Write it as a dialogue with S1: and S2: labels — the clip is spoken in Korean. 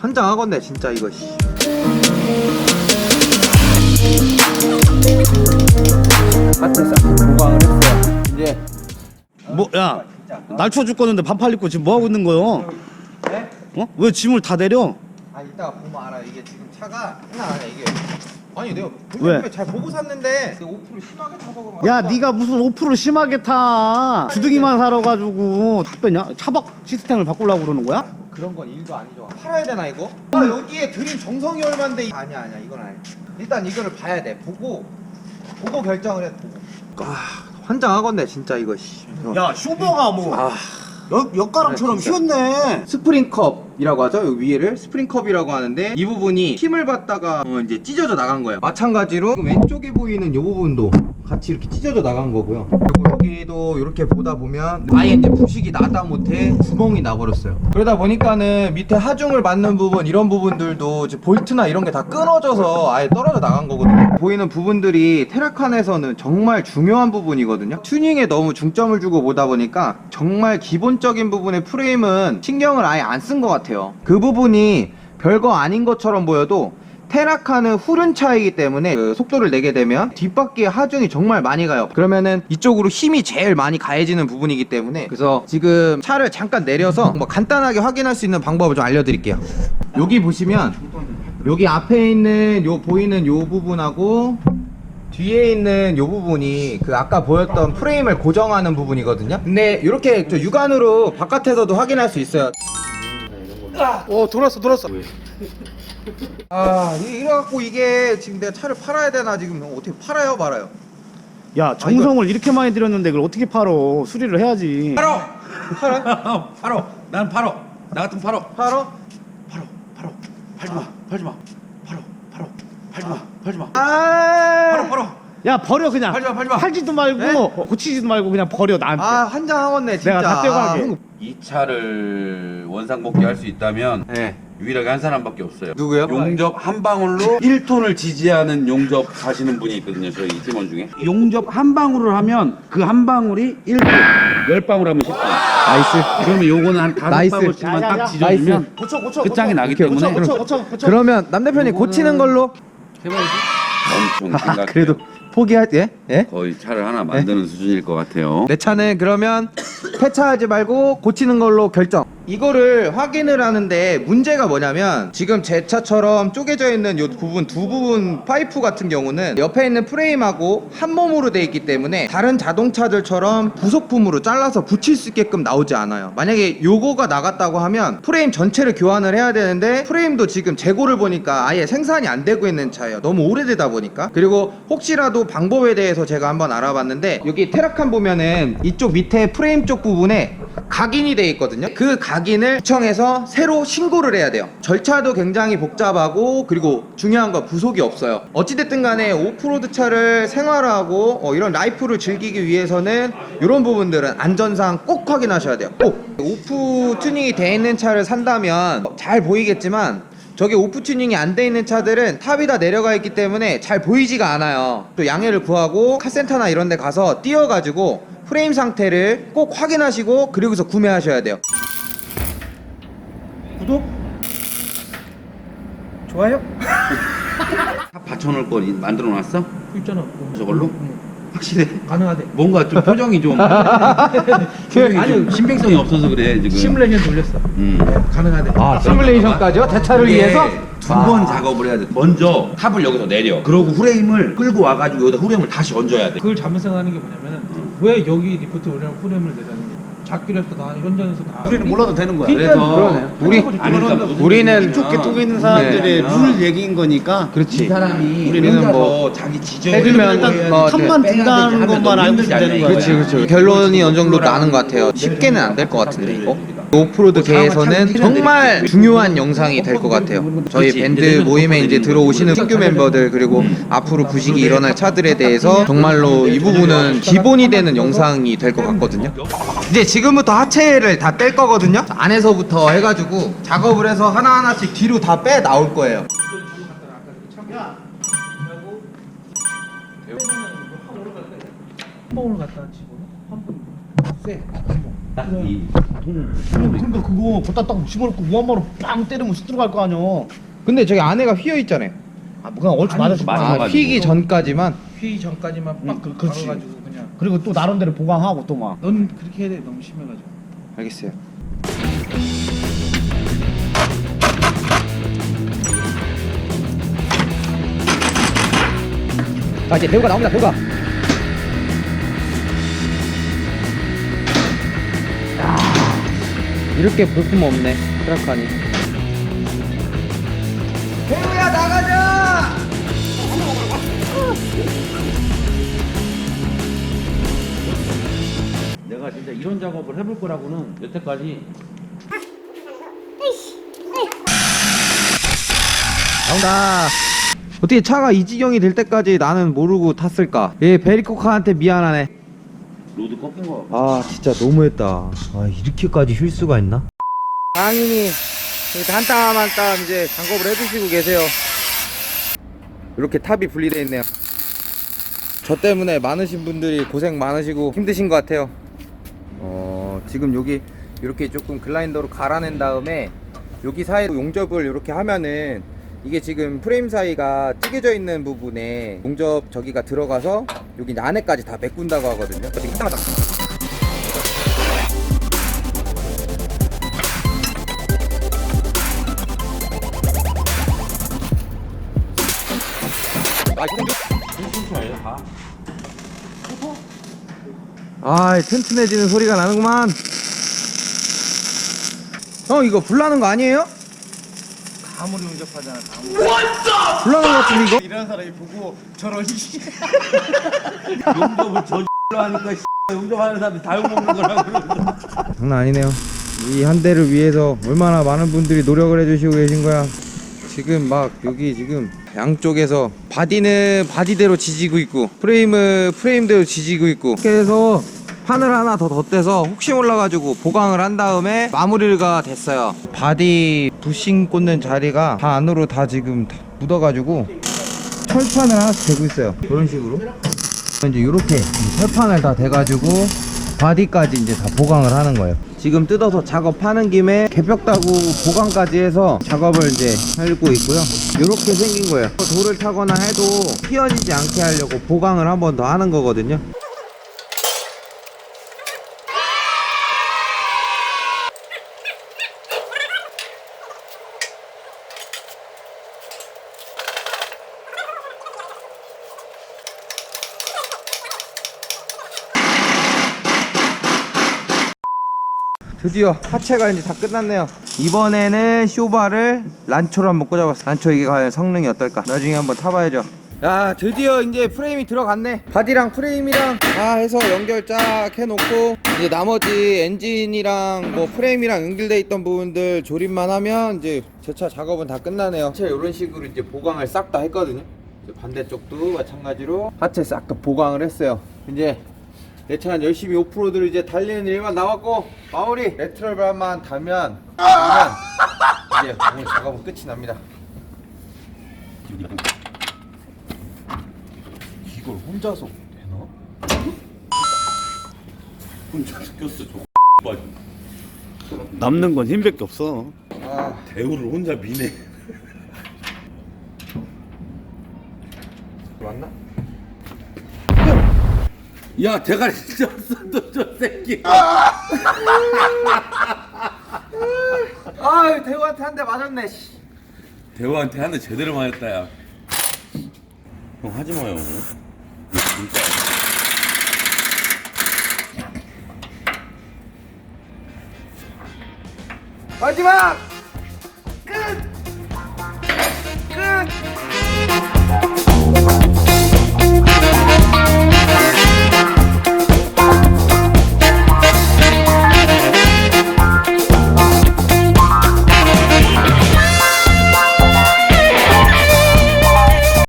S1: 환장하겠네 진짜 이거 씨.
S2: 마트에서 보강을 했어요. 이제
S3: 뭐야 날추워 죽겠는데 반팔 입고 지금 뭐 하고 있는 거요?
S1: 네?
S3: 어? 왜 짐을 다 내려?
S1: 아 이따가 보면 알아 이게 지금 차가 장난 아니야 이게 아니 내가
S3: 왜?
S1: 왜? 잘 보고 샀는데 5% 심하게 타서 그런
S3: 야 네가 무슨 5% 심하게 타 주둥이만 사러 가지고 답변이야? 차박 시스템을 바꾸려고 그러는 거야?
S1: 그런 건 일도 아니죠 팔아야 되나 이거? 아 여기에 들인 정성이 얼만데 이- 아니야 아니야 이건 아니야 일단 이거를 봐야 돼 보고 보고 결정을 해 보고 아 환장하겠네 진짜 이거 씨.
S3: 야 쇼버가
S1: 뭐아
S3: 역, 역가랑처럼
S1: 진짜.
S3: 휘었네
S1: 스프링컵이라고 하죠. 이 위에를 스프링컵이라고 하는데 이 부분이 힘을 받다가 어, 이제 찢어져 나간 거예요. 마찬가지로 지금 왼쪽에 보이는 이 부분도 같이 이렇게 찢어져 나간 거고요. 그리고 여기도 이렇게 보다 보면 아예 이제 부식이 나다 못해 구멍이 나버렸어요. 그러다 보니까는 밑에 하중을 받는 부분 이런 부분들도 이제 볼트나 이런 게 다 끊어져서 아예 떨어져 나간 거거든요. 보이는 부분들이 테라칸에서는 정말 중요한 부분이거든요. 튜닝에 너무 중점을 주고 보다 보니까 정말 기본적인 부분의 프레임은 신경을 아예 안 쓴 것 같아요. 그 부분이 별거 아닌 것처럼 보여도 테라카는 후륜 차이기 때문에 그 속도를 내게 되면 뒷바퀴에 하중이 정말 많이 가요. 그러면은 이쪽으로 힘이 제일 많이 가해지는 부분이기 때문에 그래서 지금 차를 잠깐 내려서 뭐 간단하게 확인할 수 있는 방법을 좀 알려드릴게요. 여기 보시면 여기 앞에 있는 요 보이는 요 부분하고 뒤에 있는 요 부분이 그 아까 보였던 프레임을 고정하는 부분이거든요. 근데 이렇게 저 육안으로 바깥에서도 확인할 수 있어요.
S2: 어 돌았어 돌았어.
S1: 아, 이- 이래갖고 이게 지금 내가 차를 팔아야 되나 지금 어떻게 팔아요 말아요?
S3: 야 정성을 이렇게 많이 들였는데 그걸 어떻게 팔어 수리를 해야지
S4: 팔어
S1: 팔아요?
S4: 팔어 난 팔어 나 같으면 팔어
S1: 팔어?
S4: 팔어 팔어 팔지 마 팔지 마 팔어 팔어 팔지 마 팔지 마
S1: 아,
S4: 팔어 팔어
S3: 야 버려 그냥
S4: 팔지 마, 팔지 마.
S3: 팔지도 말고
S1: 네?
S3: 고치지도 말고 그냥 버려 나한테
S1: 아 환장하겠네 진짜.
S3: 내가 다 떼어가게.
S1: 아, 형.
S4: 이 차를 원상복귀 할 수 있다면
S1: 네.
S4: 유일하게 한 사람밖에 없어요
S1: 누구요?
S4: 용접 한 방울로 1톤을 지지하는 용접 하시는 분이 있거든요 저희 팀원 중에 용접 한 방울을 하면 그 한 방울이 1톤 10방울 하면 10톤
S1: 나이스.
S4: 그러면 요거는 한 다섯
S1: 나이스.
S4: 방울씩만
S3: 야, 야,
S4: 딱
S3: 야.
S4: 지져주면
S3: 고쳐 고쳐
S4: 끝장이 나기 때문에
S3: 고쳐 고쳐 고쳐
S1: 그러면 남 대표님 고치는 걸로.
S4: 엄청
S1: 아,
S4: 생각해요.
S1: 그래도 포기할 예? 예?
S4: 거의 차를 하나 만드는 수준일 것 같아요
S1: 내 차는 그러면 폐차하지 말고 고치는 걸로 결정. 이거를 확인을 하는데 문제가 뭐냐면 지금 제 차처럼 쪼개져 있는 이 부분 두 부분 파이프 같은 경우는 옆에 있는 프레임하고 한 몸으로 돼 있기 때문에 다른 자동차들처럼 부속품으로 잘라서 붙일 수 있게끔 나오지 않아요. 만약에 요거가 나갔다고 하면 프레임 전체를 교환을 해야 되는데 프레임도 지금 재고를 보니까 아예 생산이 안 되고 있는 차예요. 너무 오래되다 보니까. 그리고 혹시라도 방법에 대해서 제가 한번 알아봤는데 여기 테라칸 보면은 이쪽 밑에 프레임 쪽 부분에 각인이 돼 있거든요. 그 각인을 구청에서 새로 신고를 해야 돼요. 절차도 굉장히 복잡하고 그리고 중요한 건 부속이 없어요. 어찌됐든 간에 오프로드 차를 생활하고 어, 이런 라이프를 즐기기 위해서는 이런 부분들은 안전상 꼭 확인하셔야 돼요. 꼭 오프 튜닝이 돼 있는 차를 산다면 잘 보이겠지만 저게 오프 튜닝이 안 돼 있는 차들은 탑이 다 내려가 있기 때문에 잘 보이지가 않아요. 또 양해를 구하고 카센터나 이런 데 가서 띄워가지고 프레임 상태를 꼭 확인하시고 그리고서 구매하셔야 돼요.
S2: 구독. 좋아요.
S4: 다 받쳐놓을 거 만들어 놨어?
S2: 있잖아.
S4: 저걸로? 확실해?
S2: 가능하대.
S4: 뭔가 좀 표정이 좀 표정이 좀
S2: 아니요.
S4: 신빙성이 없어서 그래 지금
S2: 시뮬레이션 돌렸어.
S4: 음.
S2: 가능하대.
S1: 아, 시뮬레이션까지요? 제 차를 위해서?
S4: 두번 작업을 해야 돼 먼저 탑을 여기서 내려 그러고 후레임을 끌고 와가지고 여기다 후레임을 다시 얹어야 돼
S2: 그걸 잘못 생각하는 게 뭐냐면은 왜 여기 리프트 우리랑 프레임을 내자는 게 작길에서 다 현장에서 다.
S3: 우리는 몰라도 되는 거야.
S4: 그래서
S1: 우리-
S4: 아니, 그러니까
S1: 우리는
S3: 좁게 두고 있는 사람들의
S4: 네.
S3: 룰 얘기인 거니까
S1: 그렇지.
S4: 이 사람이
S1: 우리는
S4: 혼자서
S1: 뭐
S4: 자기 지적
S1: 해주면
S3: 일단
S1: 어,
S4: 네. 빼야 되지.
S3: 것만 알고
S4: 너무
S3: 있으면 되는
S4: 힘들지
S3: 거야.
S1: 그렇지 그렇지. 결론이 어느 정도 나는 것 같아요. 쉽게는 안 될 것 같은데 이거 오프로드 계에서는 정말 중요한 영상이 될 것 같아요. 저희 밴드 모임에 이제 들어오시는 신규 멤버들 그리고 앞으로 부식이 일어날 차들에 대해서 정말로 이 부분은 기본이 되는 영상이 될 것 같거든요. 이제 지금부터 하체를 다뺄 거거든요. 안에서부터 해가지고 작업을 해서 하나하나씩 뒤로 다 빼 나올 거예요.
S2: 한 봉을 갖다 집어넣어. 한 봉. 쎄.
S4: 딱이
S3: 근데 그거 갖다 딱 집어넣고 우한마로 빵 때리면 쑥 들어갈 거 아니야
S1: 근데 저기 안에가 휘어 있잖아요.
S3: 아 그냥 얼추
S2: 아니,
S3: 맞아서
S4: 맞아.
S1: 아,
S4: 맞아가지고.
S1: 휘기 전까지만.
S2: 휘 전까지만 빡
S3: 그- 그렇지.
S2: 그냥.
S3: 그리고 또 나름대로 보강하고 또막
S2: 넌 그렇게 해야 돼. 너무 심해가지고.
S1: 알겠어요. 아 이제 배우가 나옵니다. 배우가. 이렇게 볼품 없네. 트라칸이. 배우야 나가자.
S4: 내가 진짜 이런 작업을 해볼 거라고는 여태까지
S1: 나온다. 어떻게 차가 이 지경이 될 때까지 나는 모르고 탔을까? 얘 베리코카한테 미안하네.
S4: 로드 꺾인
S1: 거아 진짜 너무했다. 아 이렇게까지 쉴 수가 있나? 장인이 한땀 한 땀 이제 작업을 해주시고 계세요. 이렇게 탑이 분리되어 있네요. 저 때문에 많으신 분들이 고생 많으시고 힘드신 것 같아요. 어 지금 여기 이렇게 조금 글라인더로 갈아낸 다음에 여기 사이로 용접을 이렇게 하면은 이게 지금 프레임 사이가 찌개져 있는 부분에 용접 저기가 들어가서 여기 안에까지 다 메꾼다고 하거든요. 지금 이따가 아,
S4: 다
S1: 아, 튼튼해지는 소리가 나는구만. 형, 이거 불나는 거 아니에요?
S3: 가물이 운접하잖아 가물
S1: 불나는 거 같은데, 이거?
S3: 이런 사람이 보고 저런
S4: 용접을 저 X로 하니까 X 용접하는 사람이 다 욕먹는 거라고
S1: 장난 아니네요. 이 한 대를 위해서 얼마나 많은 분들이 노력을 해주시고 계신 거야. 지금 막 여기 지금 양쪽에서 바디는 바디대로 지지고 있고 프레임은 프레임대로 지지고 있고 이렇게 해서 판을 하나 더 덧대서 혹시 몰라가지고 보강을 한 다음에 마무리가 됐어요. 바디 부싱 꽂는 자리가 다 안으로 다 지금 다 묻어가지고 철판을 하나씩 대고 있어요. 그런 식으로. 이제 이렇게 철판을 다 대가지고 바디까지 이제 다 보강을 하는 거예요. 지금 뜯어서 작업하는 김에 개벽 따고 보강까지 해서 작업을 이제 하고 있고요. 이렇게 생긴 거예요. 돌을 타거나 해도 휘어지지 않게 하려고 보강을 한 번 더 하는 거거든요. 드디어 하체가 이제 다 끝났네요. 이번에는 쇼바를 란초로 한번 꽂아봤어. 란초 이게 과연 성능이 어떨까? 나중에 한번 타봐야죠. 야, 드디어 이제 프레임이 들어갔네. 바디랑 프레임이랑 다 해서 연결 쫙 해놓고 이제 나머지 엔진이랑 뭐 프레임이랑 연결돼 있던 부분들 조립만 하면 이제 제 차 작업은 다 끝나네요. 하체 이런 식으로 이제 보강을 싹 다 했거든요. 반대쪽도 마찬가지로 하체 싹 다 보강을 했어요. 이제 내 차는 열심히 오프로드를 이제 달리는 일만 남았고 마무리! 레트럴 발만 달면 달면 이제 오늘 작업은 끝이 납니다.
S4: 이걸 혼자서 되나? 혼자 시켰어 저
S3: 남는 건 힘밖에 없어.
S1: 아.
S4: 대우를 혼자 미네.
S1: 맞나?
S4: 야 대가리 찢었어 너저 새끼
S1: 아유 대우한테 한 대 맞았네 씨.
S4: 대우한테 한 대 제대로 맞았다 야 형 하지 마요. 이거 진짜.
S1: 마지막